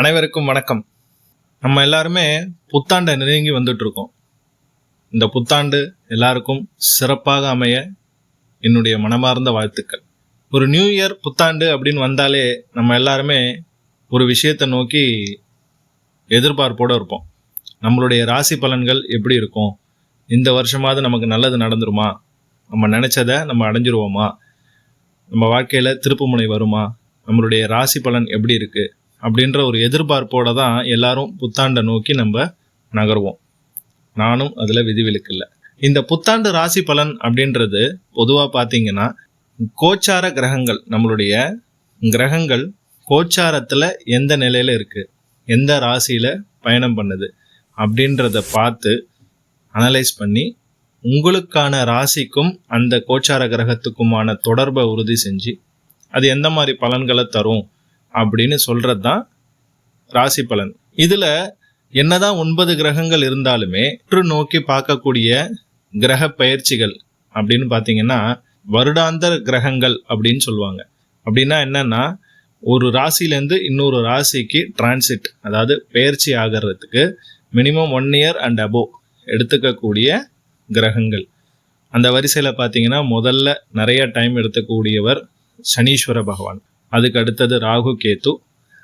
அனைவருக்கும் வணக்கம். நம்ம எல்லாருமே புத்தாண்டை நெருங்கி வந்துட்ருக்கோம் இந்த புத்தாண்டு எல்லாருக்கும் சிறப்பாக அமைய என்னுடைய மனமார்ந்த வாழ்த்துக்கள். ஒரு நியூ இயர் புத்தாண்டு அப்படின்னு வந்தாலே நம்ம எல்லாருமே ஒரு விஷயத்தை நோக்கி எதிர்பார்ப்போடு இருப்போம். நம்மளுடைய ராசி பலன்கள் எப்படி இருக்கும்? இந்த வருஷமாவது நமக்கு நல்லது நடந்துருமா? நம்ம நினச்சதை நம்ம அடைஞ்சிருவோமா? நம்ம வாழ்க்கையில் திருப்புமுனை வருமா? நம்மளுடைய ராசி பலன் எப்படி இருக்குது அப்படின்ற ஒரு எதிர்பார்ப்போட தான் எல்லாரும் புத்தாண்டை நோக்கி நம்ம நகருவோம். நானும் அதில் விதிவிலக்கு இல்லை இந்த புத்தாண்டு ராசி பலன் அப்படின்றது பொதுவாக பார்த்தீங்கன்னா கோச்சார கிரகங்கள் நம்மளுடைய கிரகங்கள் கோச்சாரத்தில் எந்த நிலையில் இருக்குது எந்த ராசியில் பயணம் பண்ணுது அப்படின்றத பார்த்து அனலைஸ் பண்ணி உங்களுக்கான ராசிக்கும் அந்த கோச்சார கிரகத்துக்குமான தொடர்பை உறுதி செஞ்சு அது எந்த மாதிரி பலன்களை தரும் அப்படின்னு சொல்கிறது தான் ராசி பலன். இதில் என்னதான் ஒன்பது கிரகங்கள் இருந்தாலுமே உற்று நோக்கி பார்க்கக்கூடிய கிரக பயிற்சிகள் அப்படின்னு பார்த்தீங்கன்னா வருடாந்தர கிரகங்கள் அப்படின்னு சொல்லுவாங்க. அப்படின்னா என்னன்னா ஒரு ராசிலேருந்து இன்னொரு ராசிக்கு டிரான்சிட் அதாவது பயிற்சி ஆகிறதுக்கு minimum one year and above எடுத்துக்கக்கூடிய கிரகங்கள். அந்த வரிசையில் பார்த்தீங்கன்னா முதல்ல நிறைய டைம் எடுத்துக்கூடியவர் சனீஸ்வர பகவான். அதுக்கு அடுத்தது ராகு கேத்து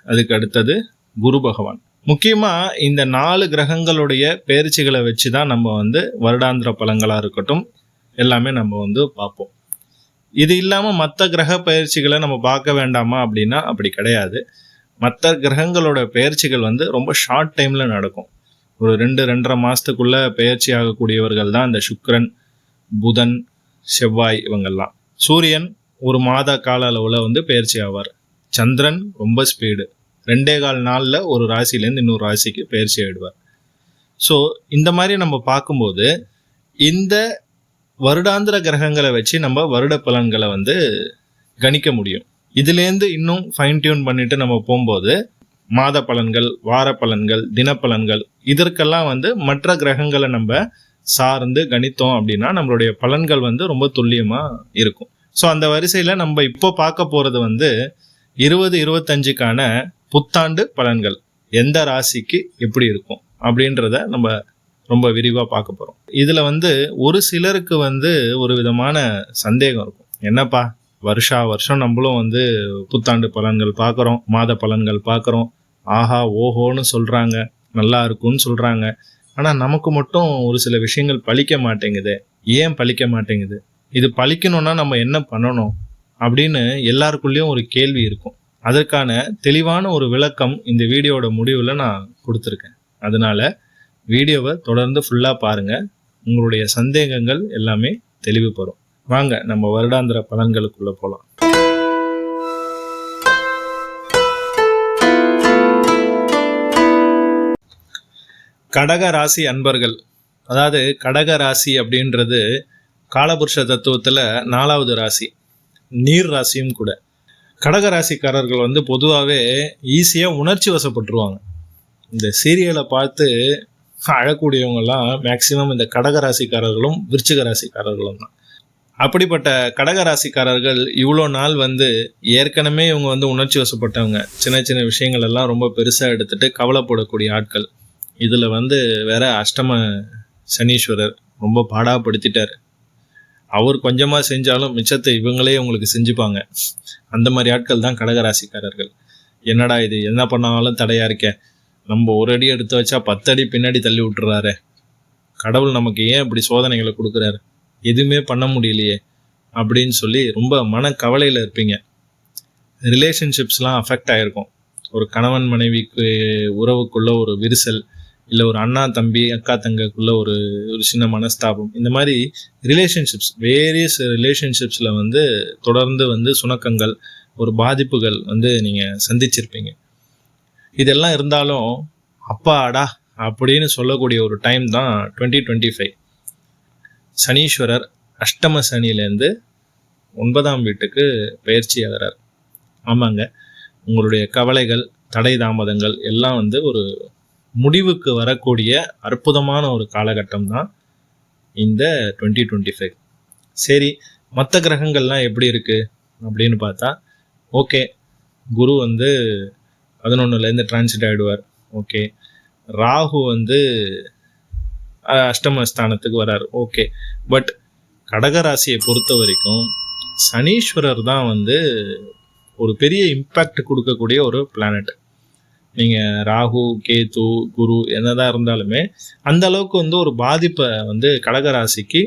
அதுக்கு அடுத்தது குரு பகவான். முக்கியமாக இந்த நாலு கிரகங்களுடைய பயிற்சிகளை வச்சு தான் நம்ம வந்து வருடாந்திர பலங்களாக இருக்கட்டும் எல்லாமே நம்ம வந்து பார்ப்போம். இது இல்லாமல் மற்ற கிரக பயிற்சிகளை நம்ம பார்க்க வேண்டாமா அப்படின்னா அப்படி கிடையாது. மற்ற கிரகங்களோட பயிற்சிகள் வந்து ரொம்ப ஷார்ட் டைமில் நடக்கும். ஒரு ரெண்டு ரெண்டரை மாதத்துக்குள்ள பயிற்சி ஆகக்கூடியவர்கள் தான் இந்த சுக்ரன் புதன் செவ்வாய் இவங்கெல்லாம். சூரியன் ஒரு மாத கால அளவில் வந்து பயிற்சி ஆவார். சந்திரன் ரொம்ப ஸ்பீடு ரெண்டே கால் நாளில் ஒரு ராசிலேருந்து இன்னொரு ராசிக்கு பயிற்சி ஆயிடுவார். ஸோ இந்த மாதிரி நம்ம பார்க்கும்போது இந்த வருடாந்திர கிரகங்களை வச்சு நம்ம வருட பலன்களை வந்து கணிக்க முடியும். இதுலேருந்து இன்னும் ஃபைன் டியூன் பண்ணிட்டு நம்ம போகும்போது மாத பலன்கள் வார பலன்கள் தினப்பலன்கள் இதற்கெல்லாம் வந்து மற்ற கிரகங்களை நம்ம சார்ந்து கணித்தோம் அப்படின்னா நம்மளுடைய பலன்கள் வந்து ரொம்ப துல்லியமாக இருக்கும். ஸோ அந்த வரிசையில் நம்ம இப்போ பார்க்க போகிறது வந்து இருபது இருபத்தஞ்சுக்கான புத்தாண்டு பலன்கள். எந்த ராசிக்கு எப்படி இருக்கும்? அப்படின்றத நம்ம ரொம்ப விரிவாக பார்க்க போகிறோம் இதில் வந்து ஒரு சிலருக்கு வந்து ஒரு விதமான சந்தேகம் இருக்கும். என்னப்பா? வருஷா வருஷம் நம்மளும் வந்து புத்தாண்டு பலன்கள் பார்க்குறோம் மாத பலன்கள் பார்க்குறோம். ஆஹா ஓஹோன்னு சொல்கிறாங்க நல்லா இருக்கும்னு சொல்கிறாங்க ஆனால் நமக்கு மட்டும் ஒரு சில விஷயங்கள் பழிக்க மாட்டேங்குது. ஏன் பழிக்க மாட்டேங்குது? இது பழிக்கணும்னா நம்ம என்ன பண்ணணும் அப்படின்னு எல்லாருக்குள்ளேயும் ஒரு கேள்வி இருக்கும். அதற்கான தெளிவான ஒரு விளக்கம் இந்த வீடியோட முடிவில் நான் கொடுத்துருக்கேன். அதனால வீடியோவை தொடர்ந்து ஃபுல்லாக பாருங்கள் உங்களுடைய சந்தேகங்கள் எல்லாமே தெளிவு பெறும். வாங்க நம்ம வருடாந்திர பலன்களுக்குள்ளே போகலாம் கடக ராசி அன்பர்கள் அதாவது கடக ராசி அப்படின்றது காலபுருஷ தத்துவத்தில் நாலாவது ராசி நீர் ராசியும் கூட. கடக ராசிக்காரர்கள் வந்து பொதுவாகவே ஈஸியாக உணர்ச்சி வசப்பட்டுருவாங்க. இந்த சீரியலை பார்த்து அழக்கூடியவங்கெல்லாம் மேக்சிமம் இந்த கடக ராசிக்காரர்களும் விருச்சிக ராசிக்காரர்களும் தான். அப்படிப்பட்ட கடக ராசிக்காரர்கள் இவ்வளோ நாள் வந்து ஏற்கனவே இவங்க வந்து உணர்ச்சி வசப்பட்டவங்க. சின்ன சின்ன விஷயங்கள் எல்லாம் ரொம்ப பெருசாக எடுத்துட்டு கவலைப்படக்கூடிய ஆட்கள். இதில் வந்து வேற அஷ்டம சனீஸ்வரர் ரொம்ப பாடாப்படுத்திட்டார் அவர் கொஞ்சமாக செஞ்சாலும் மிச்சத்தை இவங்களே உங்களுக்கு செஞ்சுப்பாங்க. அந்த மாதிரி ஆட்கள் தான் கடகராசிக்காரர்கள். என்னடா இது? என்ன பண்ணாலும் தடையா இருக்க. நம்ம ஒரு அடி எடுத்து வச்சா பத்தடி பின்னாடி தள்ளி விட்டுறாரு. கடவுள் நமக்கு ஏன் இப்படி சோதனைகளை கொடுக்குறாரு? எதுவுமே பண்ண முடியலையே. அப்படின்னு சொல்லி ரொம்ப மன கவலையில் இருப்பீங்க ரிலேஷன்ஷிப்ஸ்லாம் அஃபெக்ட் ஆகிருக்கும் ஒரு கணவன் மனைவிக்கு உறவுக்குள்ள ஒரு விரிசல் இல்லை ஒரு அண்ணா தம்பி அக்கா தங்கக்குள்ள ஒரு ஒரு சின்ன மனஸ்தாபம். இந்த மாதிரி ரிலேஷன்ஷிப்ஸ் வேரியஸ் ரிலேஷன்ஷிப்ஸில் வந்து தொடர்ந்து வந்து சுணக்கங்கள் ஒரு பாதிப்புகள் வந்து நீங்கள் சந்திச்சிருப்பீங்க. இதெல்லாம் இருந்தாலும் அப்பாடா அப்படின்னு சொல்லக்கூடிய ஒரு டைம் தான் டுவெண்ட்டி டுவெண்ட்டி ஃபைவ் சனீஸ்வரர் அஷ்டம சனியிலேருந்து ஒன்பதாம் வீட்டுக்கு பயிற்சி ஆகிறார். ஆமாங்க. உங்களுடைய கவலைகள் தடை தாமதங்கள் எல்லாம் வந்து ஒரு முடிவுக்கு வரக்கூடிய அற்புதமான ஒரு காலகட்டம் தான் இந்த டுவெண்ட்டி டுவெண்ட்டி ஃபைவ் சரி மற்ற கிரகங்கள்லாம் எப்படி இருக்குது அப்படின்னு பார்த்தா ஓகே குரு வந்து பதினொன்றுலேருந்து டிரான்சிட் ஆகிடுவார் ஓகே ராகு வந்து அஷ்டம ஸ்தானத்துக்கு வரார். ஓகே பட் கடகராசியை பொறுத்த வரைக்கும் சனீஸ்வரர் தான் வந்து ஒரு பெரிய இம்பேக்ட் கொடுக்கக்கூடிய ஒரு பிளானட் நீங்கள் ராகு கேது குரு என்னதான் இருந்தாலுமே அந்த அளவுக்கு வந்து ஒரு பாதிப்பை வந்து கடகராசிக்கு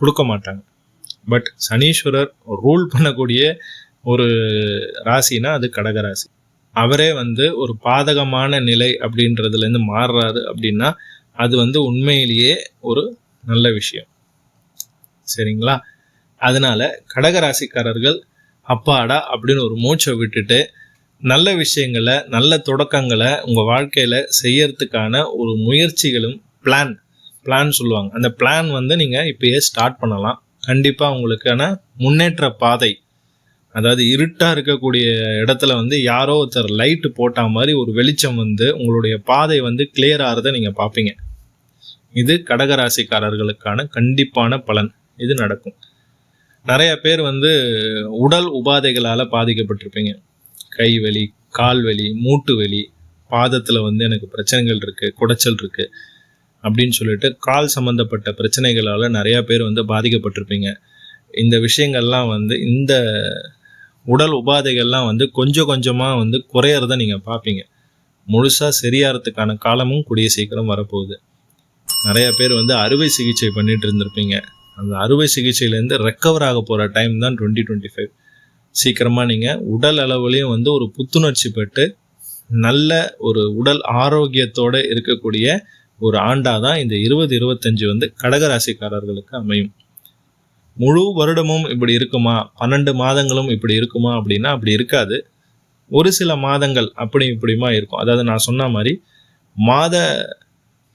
கொடுக்க மாட்டாங்க. பட் சனீஸ்வரர் ரூல் பண்ணக்கூடிய ஒரு ராசினா அது கடகராசி. அவரே வந்து ஒரு பாதகமான நிலை அப்படின்றதுலேருந்து மாறுறாரு அப்படின்னா அது வந்து உண்மையிலேயே ஒரு நல்ல விஷயம். சரிங்களா? அதனால கடகராசிக்காரர்கள் அப்பாடா அப்படின்னு ஒரு மூச்சை விட்டுட்டு நல்ல விஷயங்களை நல்ல தொடக்கங்களை உங்கள் வாழ்க்கையில் செய்யறதுக்கான ஒரு முயற்சிகளும் பிளான் பிளான் சொல்லுவாங்க. அந்த பிளான் வந்து நீங்கள் இப்பயே ஸ்டார்ட் பண்ணலாம். கண்டிப்பாக உங்களுக்கான முன்னேற்ற பாதை அதாவது இருட்டாக இருக்கக்கூடிய இடத்துல வந்து யாரோ ஒருத்தர் லைட்டு போட்டால் மாதிரி ஒரு வெளிச்சம் வந்து உங்களுடைய பாதை வந்து கிளியர் ஆகிறத நீங்கள் பார்ப்பீங்க இது கடகராசிக்காரர்களுக்கான கண்டிப்பான பலன். இது நடக்கும். நிறைய பேர் வந்து உடல் உபாதைகளால் பாதிக்கப்பட்டிருப்பீங்க. கை வலி கால் வலி மூட்டு வலி பாதத்தில் வந்து எனக்கு பிரச்சனைகள் இருக்குது குடைச்சல் இருக்குது அப்படின்னு சொல்லிட்டு கால் சம்மந்தப்பட்ட பிரச்சனைகளால் நிறையா பேர் வந்து பாதிக்கப்பட்டிருப்பீங்க. இந்த விஷயங்கள்லாம் வந்து இந்த உடல் உபாதைகள்லாம் வந்து கொஞ்சம் கொஞ்சமாக வந்து குறையிறத நீங்கள் பார்ப்பீங்க. முழுசாக சரியாகிறதுக்கான காலமும் கூடிய சீக்கிரம் வரப்போகுது. நிறைய பேர் வந்து அறுவை சிகிச்சை பண்ணிட்டு இருந்திருப்பீங்க. அந்த அறுவை சிகிச்சையிலேருந்து ரெக்கவர் ஆக போகிற டைம் தான் டுவெண்ட்டி டுவெண்ட்டி ஃபைவ் சீக்கிரமாக நீங்கள் உடல் அளவுலேயும் வந்து ஒரு புத்துணர்ச்சி பெற்று நல்ல ஒரு உடல் ஆரோக்கியத்தோடு இருக்கக்கூடிய ஒரு ஆண்டாக தான் இந்த இருபது இருபத்தஞ்சு வந்து கடகராசிக்காரர்களுக்கு அமையும். முழு வருடமும் இப்படி இருக்குமா? பன்னெண்டு மாதங்களும் இப்படி இருக்குமா அப்படின்னா அப்படி இருக்காது. ஒரு சில மாதங்கள் அப்படி இப்படிமா இருக்கும். அதாவது நான் சொன்ன மாதிரி மாத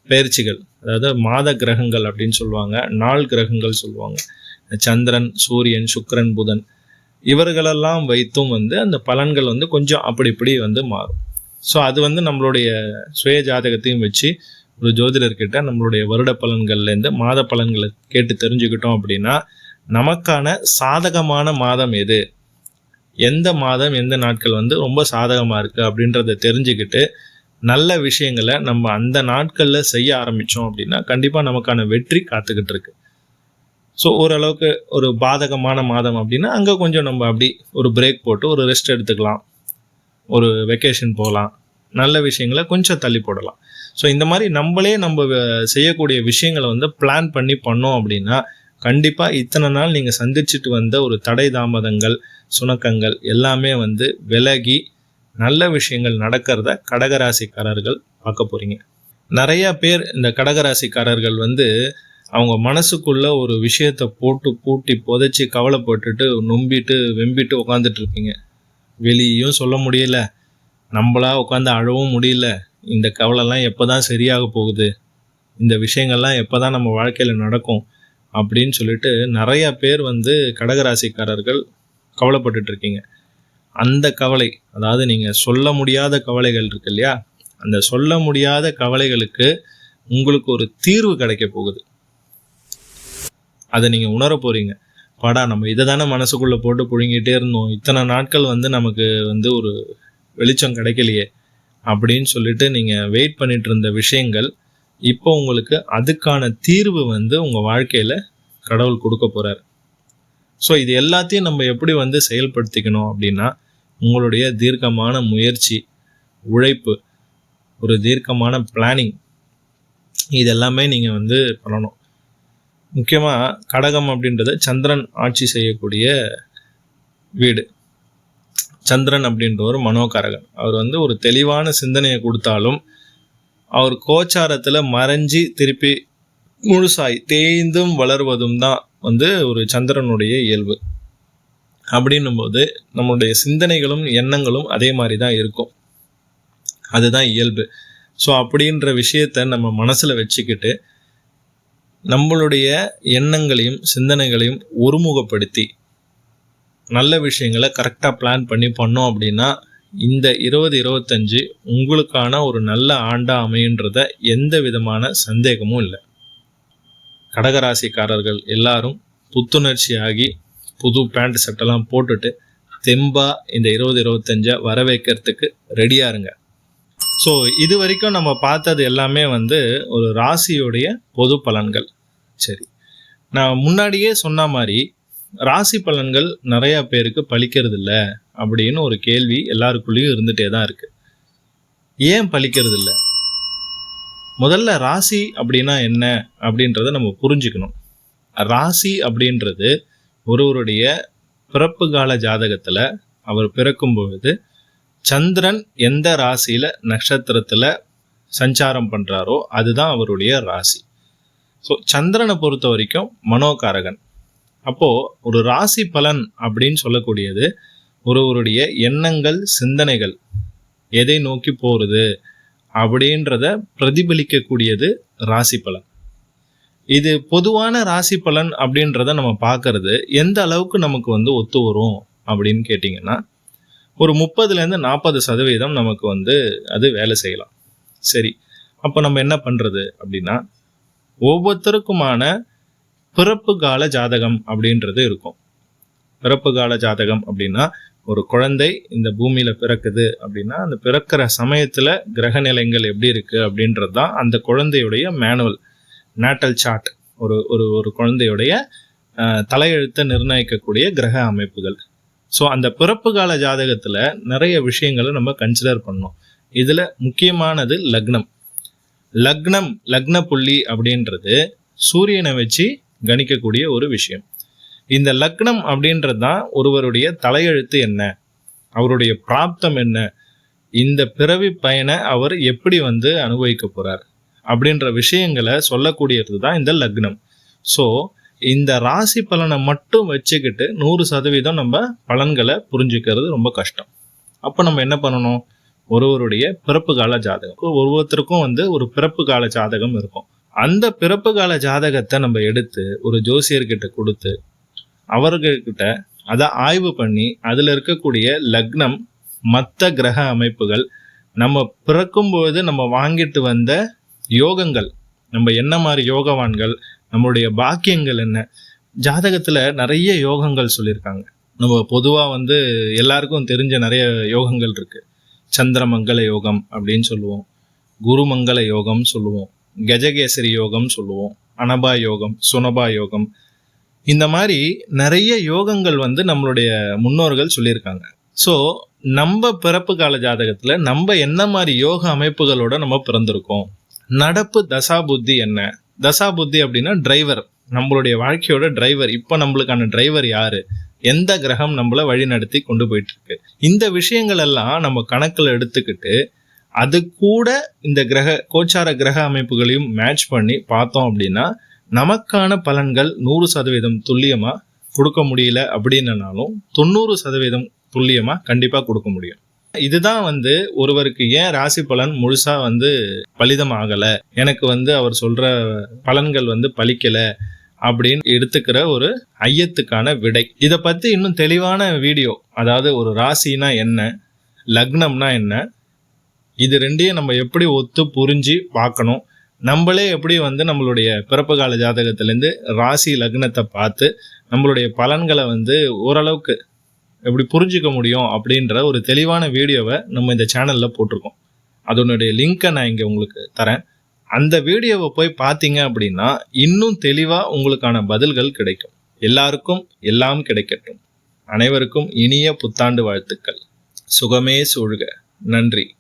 பயிற்சிகள் அதாவது மாத கிரகங்கள் அப்படின்னு சொல்லுவாங்க. நாள் கிரகங்கள் சொல்லுவாங்க. சந்திரன் சூரியன் சுக்கரன் புதன் இவர்களெல்லாம் வைத்தும் வந்து அந்த பலன்கள் வந்து கொஞ்சம் அப்படி இப்படி வந்து மாறும். ஸோ அது வந்து நம்மளுடைய சுய ஜாதகத்தையும் வச்சு ஒரு ஜோதிடர்கிட்ட நம்மளுடைய வருட பலன்கள்லேருந்து மாத பலன்களை கேட்டு தெரிஞ்சுக்கிட்டோம் அப்படின்னா நமக்கான சாதகமான மாதம் எது? எந்த மாதம் எந்த நாட்கள் வந்து ரொம்ப சாதகமாக இருக்குது அப்படின்றத தெரிஞ்சுக்கிட்டு நல்ல விஷயங்களை நம்ம அந்த நாட்களில் செய்ய ஆரம்பித்தோம் அப்படின்னா கண்டிப்பாக நமக்கான வெற்றி காத்துக்கிட்டு இருக்கு. ஸோ ஓரளவுக்கு ஒரு பாதகமான மாதம் அப்படின்னா அங்கே கொஞ்சம் நம்ம அப்படி ஒரு பிரேக் போட்டு ஒரு ரெஸ்ட் எடுத்துக்கலாம். ஒரு வெக்கேஷன் போகலாம் நல்ல விஷயங்களை கொஞ்சம் தள்ளி போடலாம். ஸோ இந்த மாதிரி நம்மளே நம்ம செய்யக்கூடிய விஷயங்களை வந்து பிளான் பண்ணி பண்ணோம் அப்படின்னா கண்டிப்பாக இத்தனை நாள் நீங்கள் சந்திச்சுட்டு வந்த ஒரு தடை தாமதங்கள் சுணக்கங்கள் எல்லாமே வந்து விலகி நல்ல விஷயங்கள் நடக்கிறத கடகராசிக்காரர்கள் பார்க்க போகிறீங்க நிறையா பேர் இந்த கடகராசிக்காரர்கள் வந்து அவங்க மனசுக்குள்ள ஒரு விஷயத்தை போட்டு பூட்டி புதைச்சி கவலைப்பட்டுட்டு நொம்பிட்டு வெம்பிட்டு உட்காந்துட்டு இருப்பீங்க வெளியும் சொல்ல முடியல. நம்மளா உட்காந்து அழவும் முடியல. இந்த கவலைலாம் எப்போ தான் சரியாக போகுது? இந்த விஷயங்கள்லாம் எப்போ தான் நம்ம வாழ்க்கையில் நடக்கும்? அப்படின்னு சொல்லிட்டு நிறைய பேர் வந்து கடகராசிக்காரர்கள் கவலைப்பட்டுட்டு இருக்கீங்க. அந்த கவலை அதாவது நீங்கள் சொல்ல முடியாத கவலைகள் இருக்கு இல்லையா? அந்த சொல்ல முடியாத கவலைகளுக்கு உங்களுக்கு ஒரு தீர்வு கிடைக்க போகுது. அதை நீங்கள் உணர போகிறீங்க பாடா நம்ம இதை தானே மனசுக்குள்ளே போட்டு புழுங்கிட்டே இருந்தோம். இத்தனை நாட்கள் வந்து நமக்கு வந்து ஒரு வெளிச்சம் கிடைக்கலையே அப்படின்னு சொல்லிட்டு நீங்கள் வெயிட் பண்ணிட்டு இருந்த விஷயங்கள் இப்போ உங்களுக்கு அதுக்கான தீர்வு வந்து உங்கள் வாழ்க்கையில் கடவுள் கொடுக்க போகிறார் ஸோ இது எல்லாத்தையும் நம்ம எப்படி வந்து செயல்படுத்திக்கணும் அப்படின்னா உங்களுடைய தீர்க்கமான முயற்சி உழைப்பு ஒரு தீர்க்கமான பிளானிங் இது எல்லாமே நீங்கள் வந்து பண்ணணும். முக்கியமாக கடகம் அப்படின்றது சந்திரன் ஆட்சி செய்யக்கூடிய வீடு. சந்திரன் அப்படின்ற ஒரு மனோகாரகன். அவர் வந்து ஒரு தெளிவான சிந்தனையை கொடுத்தாலும் அவர் கோச்சாரத்தில் மறைஞ்சி திருப்பி முழுசாய் தேய்ந்தும் வளர்வதும் தான் வந்து ஒரு சந்திரனுடைய இயல்பு. அப்படின்னும்போது நம்மளுடைய சிந்தனைகளும் எண்ணங்களும் அதே மாதிரி தான் இருக்கும். அதுதான் இயல்பு. ஸோ அப்படின்ற விஷயத்த நம்ம மனசில் வச்சுக்கிட்டு நம்மளுடைய எண்ணங்களையும் சிந்தனைகளையும் ஒருமுகப்படுத்தி நல்ல விஷயங்களை கரெக்டாக பிளான் பண்ணி பண்ணோம் அப்படின்னா இந்த இருபது இருபத்தஞ்சு உங்களுக்கான ஒரு நல்ல ஆண்டாக அமையுன்றத எந்த விதமான சந்தேகமும் இல்லை. கடகராசிக்காரர்கள் எல்லாரும் புத்துணர்ச்சியாகி புது பேண்ட் சட்டெல்லாம் போட்டுட்டு தெம்பா இந்த இருபது இருபத்தஞ்சை வரவேற்கிறதுக்கு ரெடியாக இருங்க. ஸோ இது வரைக்கும் நம்ம பார்த்தது எல்லாமே வந்து ஒரு ராசியுடைய பொது பலன்கள். சரி. நான் முன்னாடியே சொன்ன மாதிரி ராசி பலன்கள் நிறைய பேருக்கு பழிக்கிறது இல்லை அப்படின்னு ஒரு கேள்வி எல்லாருக்குள்ளேயும் இருந்துகிட்டே தான் இருக்குது ஏன் பழிக்கிறது இல்லை முதல்ல ராசி அப்படின்னா என்ன அப்படின்றத நம்ம புரிஞ்சுக்கணும். ராசி அப்படின்றது ஒருவருடைய பிறப்பு கால ஜாதகத்தில் அவர் பிறக்கும் பொழுது சந்திரன் எந்த ராசியில நட்சத்திரத்துல சஞ்சாரம் பண்றாரோ அதுதான் அவருடைய ராசி. ஸோ சந்திரனை பொறுத்த வரைக்கும் மனோகாரகன். அப்போ ஒரு ராசி பலன் அப்படின்னு சொல்லக்கூடியது ஒருவருடைய எண்ணங்கள் சிந்தனைகள் எதை நோக்கி போறது அப்படின்றத பிரதிபலிக்கக்கூடியது ராசி பலன். இது பொதுவான ராசி பலன் அப்படின்றத நம்ம பார்க்கறது எந்த அளவுக்கு நமக்கு வந்து ஒத்து வரும் அப்படின்னு கேட்டிங்கன்னா ஒரு முப்பதுலேருந்து நாற்பது சதவீதம் நமக்கு வந்து அது வேலை செய்யலாம். சரி. அப்போ நம்ம என்ன பண்ணுறது அப்படின்னா ஒவ்வொருத்தருக்குமான பிறப்பு கால ஜாதகம் அப்படின்றது இருக்கும். பிறப்பு கால ஜாதகம் அப்படின்னா ஒரு குழந்தை இந்த பூமியில பிறக்குது அப்படின்னா அந்த பிறக்கிற சமயத்துல கிரக நிலைங்கள் எப்படி இருக்கு அப்படின்றது தான் அந்த குழந்தையுடைய மேனுவல் நேட்டல் சார்ட் ஒரு ஒரு ஒரு குழந்தையுடைய தலையெழுத்தை நிர்ணயிக்கக்கூடிய கிரக அமைப்புகள். ஸோ அந்த பிறப்பு கால ஜாதகத்தில் நிறைய விஷயங்களை நம்ம கன்சிடர் பண்ணோம் இதில் முக்கியமானது லக்னம். லக்னம் லக்ன புள்ளி அப்படின்றது சூரியனை வச்சு கணிக்கக்கூடிய ஒரு விஷயம். இந்த லக்னம் அப்படின்றது தான் ஒருவருடைய தலையெழுத்து என்ன? அவருடைய பிராப்தம் என்ன? இந்த பிறவி பயனை அவர் எப்படி வந்து அனுபவிக்க போகிறார் அப்படின்ற விஷயங்களை சொல்லக்கூடியது தான் இந்த லக்னம். ஸோ இந்த ராசி பலனை மட்டும் வச்சுக்கிட்டு நூறு சதவீதம் நம்ம பலன்களை புரிஞ்சுக்கிறது ரொம்ப கஷ்டம். அப்போ நம்ம என்ன பண்ணணும்? ஒருவருடைய பிறப்பு கால ஜாதகம். ஒவ்வொருத்தருக்கும் வந்து ஒரு பிறப்பு கால ஜாதகம் இருக்கும். அந்த பிறப்பு கால ஜாதகத்தை நம்ம எடுத்து ஒரு ஜோசியர்கிட்ட கொடுத்து அவர்கிட்ட அதை ஆய்வு பண்ணி அதில் இருக்கக்கூடிய லக்னம் மற்ற கிரக அமைப்புகள் நம்ம பிறக்கும்போது நம்ம வாங்கிட்டு வந்த யோகங்கள் நம்ம என்ன மாதிரி யோகவான்கள் நம்மளுடைய பாக்கியங்கள் என்ன? ஜாதகத்தில் நிறைய யோகங்கள் சொல்லியிருக்காங்க. நம்ம பொதுவாக வந்து எல்லாருக்கும் தெரிஞ்ச நிறைய யோகங்கள் இருக்கு. சந்திரமங்கல யோகம் அப்படின்னு சொல்லுவோம். குருமங்கல யோகம் சொல்லுவோம். கஜகேசரி யோகம் சொல்லுவோம். அனபா யோகம் சுனபா யோகம். இந்த மாதிரி நிறைய யோகங்கள் வந்து நம்மளுடைய முன்னோர்கள் சொல்லியிருக்காங்க. ஸோ நம்ம பிறப்பு கால ஜாதகத்தில் நம்ம என்ன மாதிரி யோக அமைப்புகளோட நம்ம பிறந்திருக்கோம்? நடப்பு தசா புத்தி என்ன? தசா புத்தி அப்படின்னா டிரைவர் நம்மளுடைய வாழ்க்கையோட டிரைவர் இப்போ நம்மளுக்கான டிரைவர் யாரு? எந்த கிரகம் நம்மள வழி நடத்தி கொண்டு போயிட்டு இருக்கு இந்த விஷயங்கள் எல்லாம் நம்ம கணக்கில் எடுத்துக்கிட்டு அது கூட இந்த கிரக கோச்சார கிரக அமைப்புகளையும் மேட்ச் பண்ணி பார்த்தோம் அப்படின்னா நமக்கான பலன்கள் நூறு சதவீதம் துல்லியமாக கொடுக்க முடியல அப்படின்னாலும் தொண்ணூறு சதவீதம் துல்லியமாக கண்டிப்பாக கொடுக்க முடியும். இதுதான் வந்து ஒருவருக்கு ஏன் ராசி பலன் முழுசா வந்து பலிதம் ஆகல எனக்கு வந்து அவர் சொல்ற பலன்கள் வந்து பலிக்கல அப்படின்னு எடுத்துக்கிற ஒரு ஐயத்துக்கான விடை. இதை பத்தி இன்னும் தெளிவான வீடியோ அதாவது ஒரு ராசினா என்ன லக்னம்னா என்ன இது ரெண்டையும் நம்ம எப்படி ஒத்து புரிஞ்சு பார்க்கணும். நம்மளே எப்படி வந்து நம்மளுடைய பிறப்பு கால ஜாதகத்திலேருந்து ராசி லக்னத்தை பார்த்து நம்மளுடைய பலன்களை வந்து ஓரளவுக்கு எப்படி புரிஞ்சுக்க முடியும் அப்படின்ற ஒரு தெளிவான வீடியோவை நம்ம இந்த சேனலில் போட்டிருக்கோம். அதனுடைய லிங்க்கை நான் இங்கே உங்களுக்கு தரேன். அந்த வீடியோவை போய் பார்த்தீங்க அப்படின்னா இன்னும் தெளிவாக உங்களுக்கான பதில்கள் கிடைக்கும். எல்லாருக்கும் எல்லாம் கிடைக்கட்டும். அனைவருக்கும் இனிய புத்தாண்டு வாழ்த்துக்கள். சுகமே சூழ்க. நன்றி.